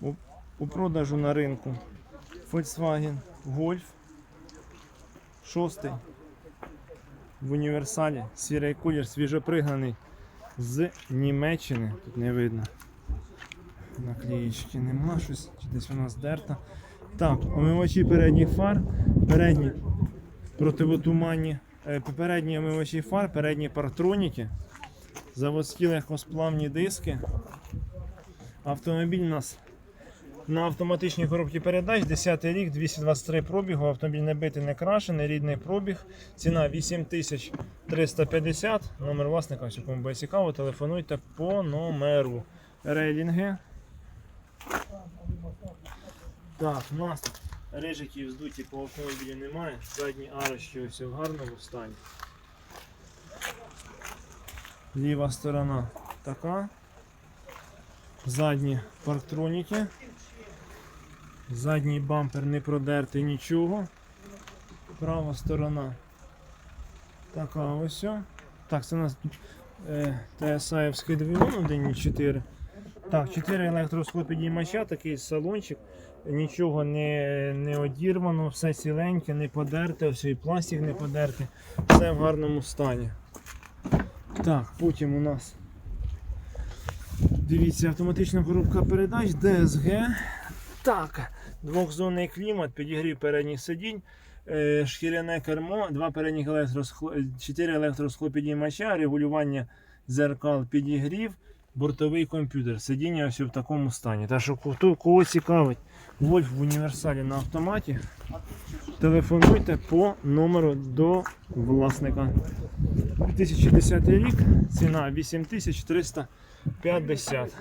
У, продажу на ринку Volkswagen Golf 6 в універсалі. Сірий колір, свіжопригнаний з Німеччини. Тут не видно. Наклеїчки нема щось, чи десь вона здерта. Так, омивачі передніх фар, передні противотуманні, е, передні омивачі фар, передні партроніки, заводські легкосплавні диски. Автомобіль у нас на автоматичній коробці передач, 10 рік, 223 пробігу, автомобіль не битий, не крашений, рідний пробіг. Ціна 8350. Номер власника, якщо кому буде цікаво, телефонуйте по номеру. Рейлінги. Так, у нас рижиків здуті по автомобілі немає. Задні арочки ось в гарному стані. Ліва сторона така. Задні парктроніки. Задній бампер не продертий нічого. Права сторона. Така ось. Так, це у нас е, TSI двигун 1.4. Так, 4 електросклопідіймача, такий салончик. Нічого не, не одірвано, все ціленьке, не подерте, все і пластик не подертий, все в гарному стані. Так, потім у нас дивіться автоматична коробка передач, DSG. Так, двохзонний клімат, підігрів передніх сидінь, е, шкіряне кермо, два передніх електросхло... 4 електросхлопідіймача, регулювання зеркал, підігрів, бортовий комп'ютер. Сидіння ось в такому стані. Так що кого цікавить, Вольф в універсалі на автоматі. Телефонуйте по номеру до власника. 2010 рік, ціна 8350.